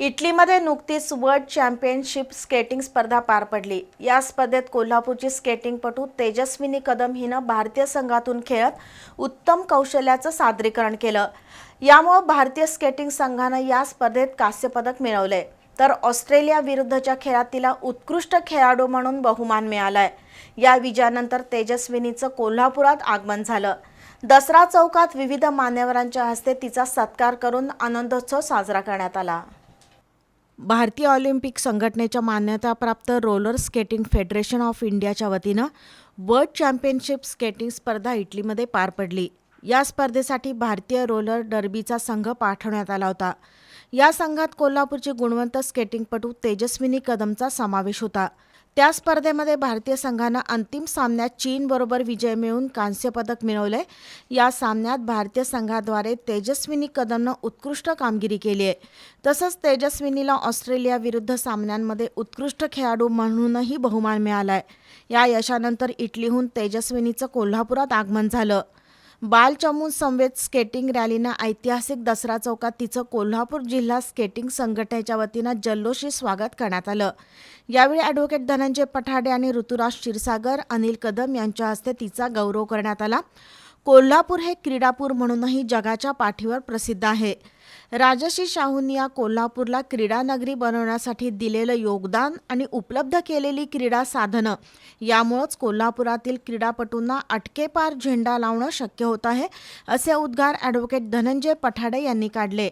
इटलीमध्ये नुकतीच world championship skating स्पर्धा पार पडली. या स्पर्धेत कोल्हापूरची स्केटिंगपटू तेजस्विनी कदम हिनं भारतीय संघातून खेळत उत्तम कौशल्याचं सादरीकरण केलं. यामुळं भारतीय स्केटिंग संघानं या स्पर्धेत कांस्यपदक मिळवलंय. तर ऑस्ट्रेलिया विरुद्धच्या खेळात तिला उत्कृष्ट खेळाडू म्हणून बहुमान मिळालाय. या विजयानंतर तेजस्विनीचं कोल्हापुरात आगमन झालं. दसरा चौकात विविध मान्यवरांच्या हस्ते तिचा सत्कार करून आनंदोत्सव साजरा करण्यात आला. भारतीय ऑलिम्पिक संघटनेच्या मान्यताप्राप्त रोलर स्केटिंग फेडरेशन ऑफ इंडियाच्या वतीनं वर्ल्ड चॅम्पियनशिप स्केटिंग स्पर्धा इटलीमध्ये पार पडली. या स्पर्धेसाठी भारतीय रोलर डर्बीचा संघ पाठवण्यात आला होता. या संघात कोल्हापूरचे गुणवंत स्केटिंगपटू तेजस्विनी कदमचा समावेश होता. त्या स्पर्धेमध्ये भारतीय संघानं अंतिम सामन्यात चीनबरोबर विजय मिळवून कांस्य पदक मिळवलंय. या सामन्यात भारतीय संघाद्वारे तेजस्विनी कदमनं उत्कृष्ट कामगिरी केली आहे. तसंच तेजस्विनीला ऑस्ट्रेलियाविरुद्ध सामन्यांमध्ये उत्कृष्ट खेळाडू म्हणूनही बहुमान मिळाला आहे या यशानंतर इटलीहून तेजस्विनीचं कोल्हापुरात आगमन झालं. बालचमून समवेत स्केटिंग रॅलीनं ऐतिहासिक दसरा चौकात तिचं कोल्हापूर जिल्हा स्केटिंग संघटनेच्या वतीनं जल्लोषी स्वागत करण्यात आलं. यावेळी ॲडव्होकेट धनंजय पठाडे आणि ऋतुराज क्षीरसागर अनिल कदम यांच्या हस्ते तिचा गौरव करण्यात आला. कोल्हापूर हे क्रीडापूर म्हणूनही जगाच्या पाठीवर प्रसिद्ध आहे. राजश्री शाहूंनी या कोल्हापूरला क्रीडानगरी बनवण्यासाठी दिलेलं योगदान आणि उपलब्ध केलेली क्रीडा साधनं. यामुळंच कोल्हापुरातील क्रीडापटूंना अटकेपार झेंडा लावणं शक्य होत आहे असे उद्गार ॲडव्होकेट धनंजय पठाडे यांनी काढले.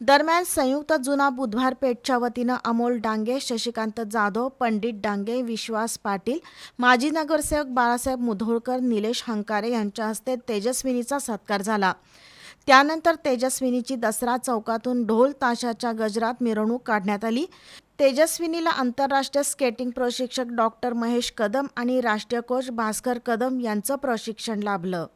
दरम्यान संयुक्त जुना बुधवार पेठच्या वतीनं अमोल डांगे शशिकांत जाधव पंडित डांगे विश्वास पाटील माजी नगरसेवक बाळासाहेब मुधोळकर निलेश हंकारे यांच्या हस्ते तेजस्विनीचा सत्कार झाला. त्यानंतर तेजस्विनीची दसरा चौकातून ढोल ताशाच्या गजरात मिरवणूक काढण्यात आली. तेजस्विनीला आंतरराष्ट्रीय स्केटिंग प्रशिक्षक डॉक्टर महेश कदम आणि राष्ट्रीय कोच भास्कर कदम यांचं प्रशिक्षण लाभलं.